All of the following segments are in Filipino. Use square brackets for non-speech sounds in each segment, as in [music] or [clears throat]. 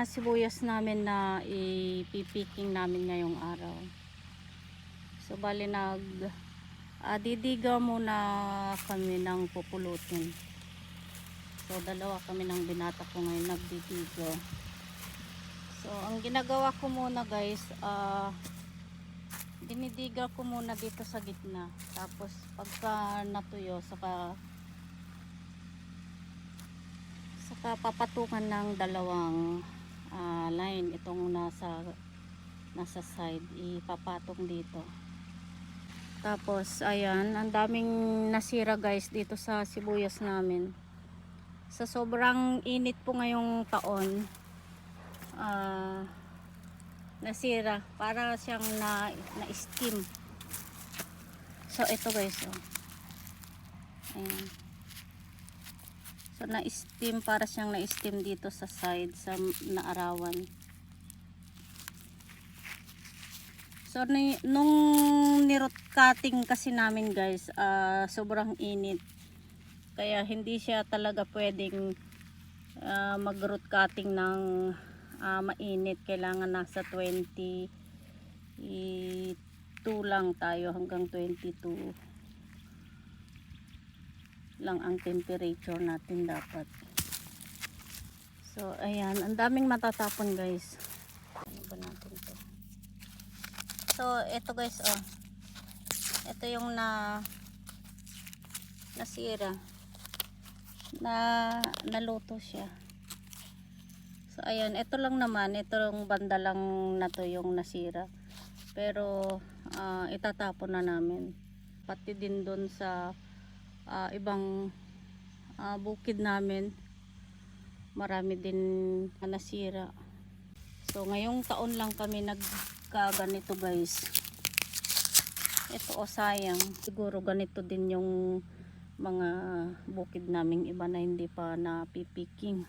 mga sibuyas namin na ipipiking namin ngayong araw. So bali nag ah, didiga muna kami ng pupulutin. So dalawa kami ng binata ko ngayon nagdidiga. So ang ginagawa ko muna guys, ah dinidiga ko muna dito sa gitna. Tapos pagka natuyo, saka saka papatungan ng dalawang ah, line itong nasa nasa side ipapatong dito. Tapos ayan ang daming nasira guys dito sa sibuyas namin. Sa sobrang init po ngayong taon ah, nasira. Para siyang na, na steam so ito guys oh. ayan So na-steam para siyang na-steam dito sa side sa naarawan. So ni, nung nirot cutting kasi namin guys, ah, sobrang init. Kaya hindi siya talaga pwedeng ah, mag-root cutting ng ah, mainit. Kailangan nasa 20 i 2 lang tayo hanggang 22 lang ang temperature natin dapat. So, ayan. Ang daming matatapon, guys. Ano ba natin to? So, ito guys, oh. Ito yung na nasira. Na naluto siya. So, ayan. Ito lang naman. Ito yung banda lang na to yung nasira. Pero, ah, itatapon na namin. Pati din doon sa ah, ibang ah, bukid namin marami din na nasira. So ngayong taon lang kami nagkaganito guys. Ito o sayang. Siguro ganito din yung mga bukid naming iba na hindi pa napipiking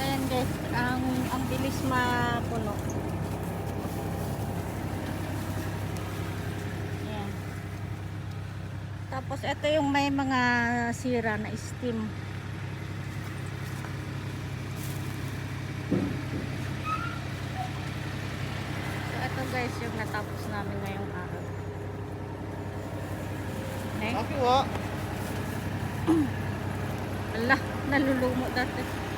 So yan guys, ang, ang bilis mapuno. Yan. Tapos ito yung may mga sira na steam. So ito guys yung natapos namin ngayong araw. Okay? Aki wa. [clears throat] Ala, nalulumo dati.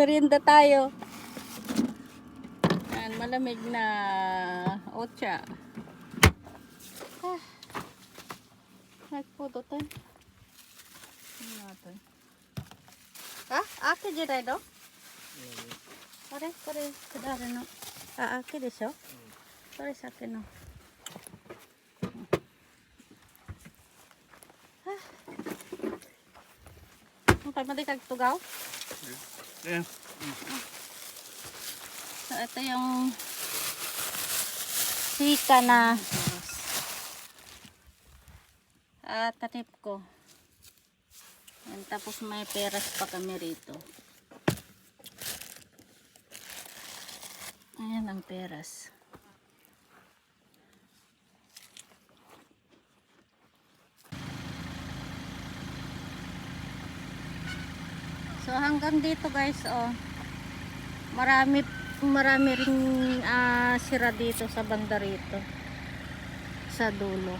merienda tayo. Yan, malamig na otsa. Ah. Nagpudutan. Ano natin? Ah, aki jiray do? Pare, pare, kadari no. Ah, aki desho? Pare sa akin no. Ah. Ang kalma di kagtugaw? Ah. Ayan. So ito yung sika na at tatip ko. Ayan, tapos may peras pa kami rito. Ayan ang peras. So hanggang dito guys oh. Marami marami ring ah, sira dito sa banda rito. Sa dulo.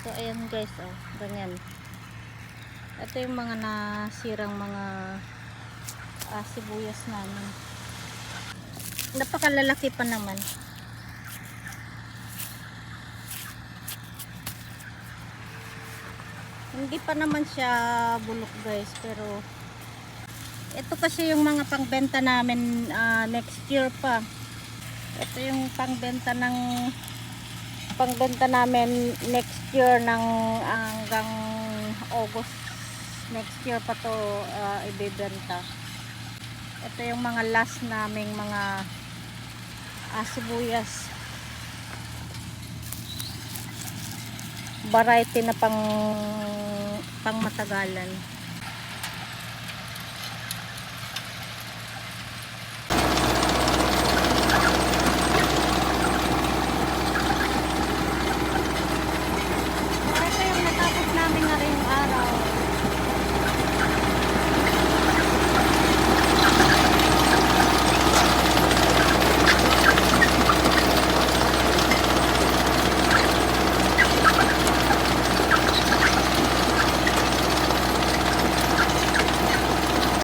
So ayan guys oh, ganyan. Ito yung mga nasirang mga ah, sibuyas namin. Napakalalaki pa naman. Hindi pa naman siya bulok guys, pero ito kasi yung mga pangbenta namin ah, next year pa. Ito yung pangbenta ng pangbenta namin next year ng hanggang August next year pa to ah, ibebenta. Ito yung mga last naming mga ah, sibuyas. Variety na pang pang matagalan.